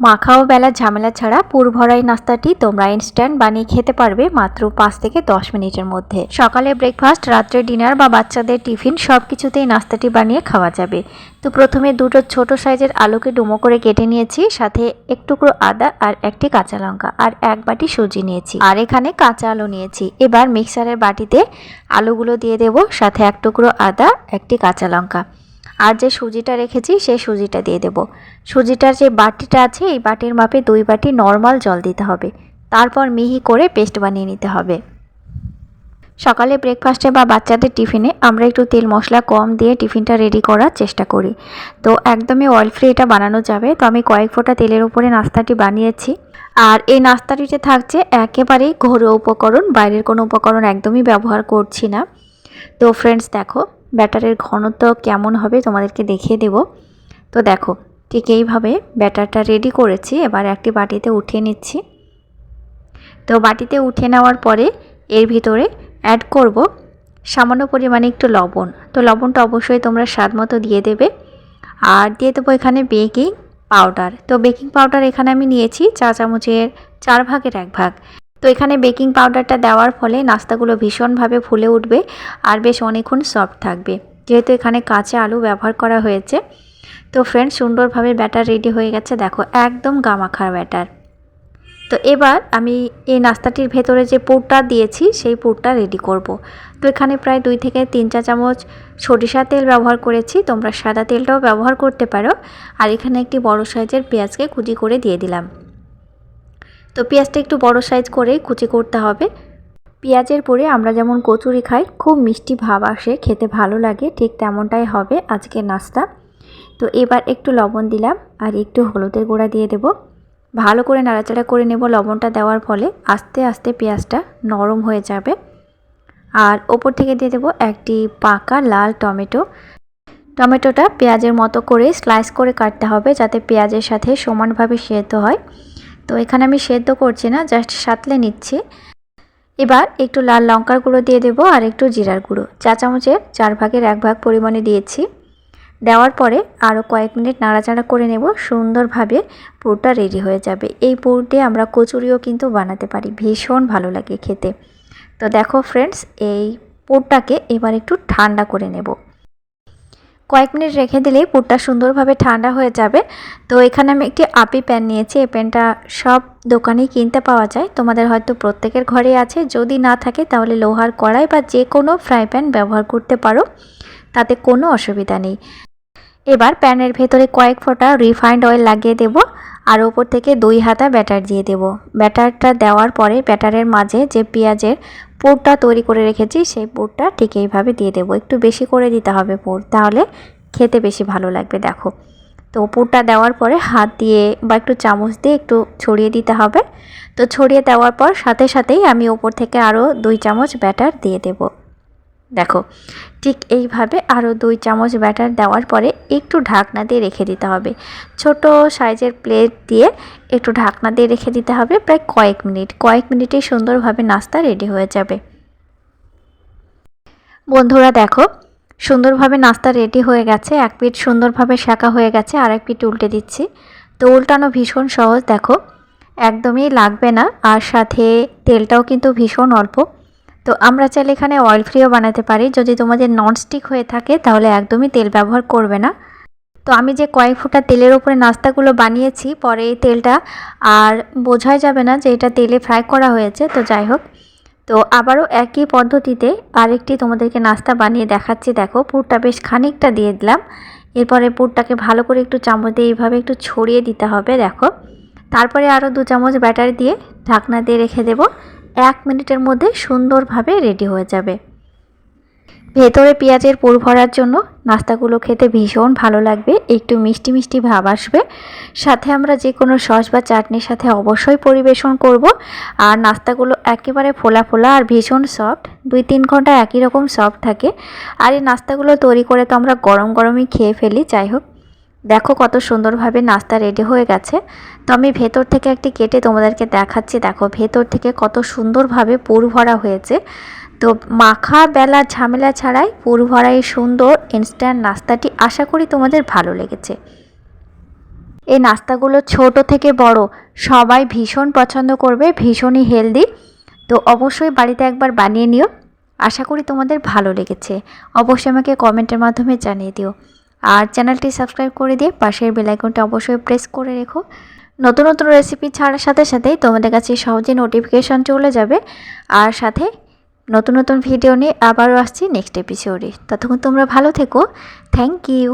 মাখাও বেলা ঝামেলা ছাড়া পুরভরাই নাস্তাটি তোমরা ইনস্ট্যান্ট বানিয়ে খেতে পারবে মাত্র পাঁচ থেকে দশ মিনিটের মধ্যে। সকালে ব্রেকফাস্ট রাত্রে ডিনার বা বাচ্চাদের টিফিন সব কিছুতেই নাস্তাটি বানিয়ে খাওয়া যাবে। তো প্রথমে দুটো ছোট সাইজের আলুকে ডুমো করে কেটে নিয়েছি, সাথে এক টুকরো আদা আর একটি কাঁচা লঙ্কা আর এক বাটি সুজি নিয়েছি। আর এখানে কাঁচা আলু নিয়েছি। এবার মিক্সারের বাটিতে আলুগুলো দিয়ে দেব, সাথে এক টুকরো আদা, একটি কাঁচা লঙ্কা। আর যে সুজিটা রেখেছি সেই সুজিটা দিয়ে দেব। সুজিটার যে বাটিটা আছে, এই বাটির মাপে দুই বাটি নর্মাল জল দিতে হবে। তারপর মিহি করে পেস্ট বানিয়ে নিতে হবে। সকালে ব্রেকফাস্টে বা বাচ্চাদের টিফিনে আমরা একটু তেল মশলা কম দিয়ে টিফিনটা রেডি করার চেষ্টা করি। তো একদমই অয়েল ফ্রি এটা বানানো যাবে। তো আমি কয়েক ফোঁটা তেলের উপরে নাস্তাটি বানিয়েছি। আর এই নাস্তাটিতে থাকছে একেবারেই ঘরোয়া উপকরণ। বাইরের কোনো উপকরণ একদমই ব্যবহার করছি না। তো ফ্রেন্ডস দেখো ব্যাটারের ঘনত্ব কেমন হবে তোমাদেরকে দেখিয়ে দেব। তো দেখো, ঠিক এইভাবে ব্যাটারটা রেডি করেছি, এবার একটি বাটিতে উঠিয়ে নিচ্ছি। তো বাটিতে উঠে নেওয়ার পরে এর ভিতরে অ্যাড করব সামান্য পরিমাণে একটু লবণ। তো লবণটা অবশ্যই তোমরা স্বাদ মতো দিয়ে দেবে। আর দিয়ে দেবো এখানে বেকিং পাউডার তো বেকিং পাউডার এখানে আমি নিয়েছি চা চামচের চার ভাগের এক ভাগ। তো এখানে বেকিং পাউডারটা দেওয়ার ফলে নাস্তাগুলো ভীষণভাবে ফুলে উঠবে আর বেশ অনেকক্ষণ সফট থাকবে। যেহেতু এখানে কাঁচা আলু ব্যবহার করা হয়েছে। তো ফ্রেন্ড সুন্দরভাবে ব্যাটার রেডি হয়ে গেছে। দেখো, একদম গামাখার ব্যাটার। তো এবার আমি এই নাস্তাটির ভেতরে যে পুরটা দিয়েছি, সেই পুরটা রেডি করব। তো এখানে প্রায় দুই থেকে তিন চা চামচ সরিষা তেল ব্যবহার করেছি। তোমরা সাদা তেলটাও ব্যবহার করতে পারো। আর এখানে একটি বড় সাইজের পেঁয়াজকে কুচি করে দিয়ে দিলাম। তো পেঁয়াজটা একটু বড় সাইজ করেই কুচি করতে হবে। পেঁয়াজের পরে আমরা যেমন কচুরি খাই, খুব মিষ্টি ভাব আসে, খেতে ভালো লাগে, ঠিক তেমনটাই হবে আজকের নাস্তা। তো এবার একটু লবণ দিলাম আর একটু হলুদের গুঁড়া দিয়ে দেব। ভালো করে নাড়াচাড়া করে নেব লবণটা দেওয়ার ফলে, আস্তে আস্তে পেঁয়াজটা নরম হয়ে যাবে। আর ওপর থেকে দিয়ে দেবো একটি পাকা লাল টমেটো। টমেটোটা পেঁয়াজের মতো করে স্লাইস করে কাটতে হবে যাতে পেঁয়াজের সাথে সমানভাবে সেদ্ধ হয়। তো এখানে আমি সেদ্ধ করছি না, জাস্ট সাতলে নিচ্ছি। এবার একটু লাল লঙ্কার গুঁড়ো দিয়ে দেবো আর একটু জিরার গুঁড়ো। চা চামচের চার ভাগের এক ভাগ পরিমাণে দিয়েছি। দেওয়ার পরে আরও কয়েক মিনিট নাড়াচাড়া করে নেব, সুন্দরভাবে পুরটা রেডি হয়ে যাবে। এই পুর দিয়ে আমরা কচুরিও কিন্তু বানাতে পারি, ভীষণ ভালো লাগে খেতে। তো দেখো ফ্রেন্ডস এই পুরটাকে এবার একটু ঠান্ডা করে নেব। কয়েক মিনিট রেখে দিলেই পুরটা সুন্দরভাবে ঠান্ডা হয়ে যাবে। তো এখানে আমি একটি আপি প্যান নিয়েছি। এই প্যানটা সব দোকানেই কিনতে পাওয়া যায়। তোমাদের হয়তো প্রত্যেকের ঘরে আছে। যদি না থাকে তাহলে লোহার কড়াই বা যে কোনো ফ্রাই প্যান ব্যবহার করতে পারো। তাতে কোনো অসুবিধা নেই। এবার প্যানের ভেতরে কয়েক ফোঁটা রিফাইন্ড অয়েল লাগিয়ে দেব আর ওপর থেকে দুই হাতা ব্যাটার দিয়ে দেব। ব্যাটারটা দেওয়ার পরে ব্যাটারের মাঝে যে পেঁয়াজের পুরটা তৈরি করে রেখেছি, সেই পুরটা ঠিক এইভাবে দিয়ে দেবো। একটু বেশি করে দিতে হবে পুর, তাহলে খেতে বেশি ভালো লাগবে, দেখো। তো পুরটা দেওয়ার পরে হাত দিয়ে বা একটু চামচ দিয়ে একটু ছড়িয়ে দিতে হবে। তো ছড়িয়ে দেওয়ার পর সাথে সাথেই আমি ওপর থেকে আরও দুই চামচ ব্যাটার দিয়ে দেবো। দেখো, ঠিক এইভাবে আরও দুই চামচ ব্যাটার দেওয়ার পরে একটু ঢাকনা দিয়ে রেখে দিতে হবে। ছোট সাইজের প্লেট দিয়ে একটু ঢাকনা দিয়ে রেখে দিতে হবে প্রায় কয়েক মিনিট। কয়েক মিনিটেই সুন্দরভাবে নাস্তা রেডি হয়ে যাবে। বন্ধুরা দেখো, সুন্দরভাবে নাস্তা রেডি হয়ে গেছে, এক পিঠ সুন্দরভাবে শাঁকা হয়ে গেছে আর এক পিঠ উল্টে দিচ্ছি। তো উল্টানো ভীষণ সহজ, দেখো, একদমই লাগবে না। আর সাথে তেলটাও কিন্তু ভীষণ অল্প। তো আমরা চাইলে এখানে অয়েল ফ্রিও বানাতে পারি। যদি তোমাদের ননস্টিক হয়ে থাকে, তাহলে একদমই তেল ব্যবহার করবে না। তো আমি যে কয়েক ফোঁটা তেলের ওপরে নাস্তাগুলো বানিয়েছি, পরে এই তেলটা আর বোঝাই যাবে না যে এটা তেলে ফ্রাই করা হয়েছে, তো যাই হোক। তো আবারও একই পদ্ধতিতে আরেকটি তোমাদেরকে নাস্তা বানিয়ে দেখাচ্ছি। দেখো, পুরটা বেশ খানিকটা দিয়ে দিলাম। এরপরে পুরটাকে ভালো করে একটু চামচ দিয়ে এইভাবে একটু ছড়িয়ে দিতে হবে, দেখো। তারপরে আরও দু চামচ ব্যাটার দিয়ে ঢাকনা দিয়ে রেখে দেবো। এক মিনিটের মধ্যে সুন্দরভাবে রেডি হয়ে যাবে। ভেতরে পেঁয়াজের পুর ভরার জন্য নাস্তাগুলো খেতে ভীষণ ভালো লাগবে, একটু মিষ্টি মিষ্টি ভাব আসবে। সাথে আমরা যে কোনো সস বা চাটনির সাথে অবশ্যই পরিবেশন করব। আর নাস্তাগুলো একেবারে ফোলা ফোলা আর ভীষণ সফট, দুই তিন ঘণ্টা একই রকম সফট থাকে। আর এই নাস্তাগুলো তৈরি করে তো আমরা গরম গরমই খেয়ে ফেলি, যাই হোক। দেখো কত সুন্দরভাবে নাস্তা রেডি হয়ে গেছে। তো আমি ভেতর থেকে একটি কেটে তোমাদেরকে দেখাচ্ছি। দেখো ভেতর থেকে কত সুন্দরভাবে পুর ভরা হয়েছে। তো মাখা বেলা ঝামেলা ছাড়াই পুর ভরা এই সুন্দর ইনস্ট্যান্ট নাস্তাটি আশা করি তোমাদের ভালো লেগেছে। এই নাস্তাগুলো ছোট থেকে বড়, সবাই ভীষণ পছন্দ করবে, ভীষণই হেলদি তো অবশ্যই বাড়িতে একবার বানিয়ে নিও, আশা করি তোমাদের ভালো লেগেছে। অবশ্যই আমাকে কমেন্টের মাধ্যমে জানিয়ে দিও। আর চ্যানেলটি সাবস্ক্রাইব করে দিয়ে পাশের বেলাইকনটা অবশ্যই প্রেস করে রেখো। নতুন নতুন রেসিপি ছাড়ার সাথে সাথেই তোমাদের কাছে সহজে নোটিফিকেশান চলে যাবে। আর সাথে নতুন নতুন ভিডিও নিয়ে আবারও আসছি নেক্সট এপিসোডে ততক্ষণ তোমরা ভালো থেকো। Thank you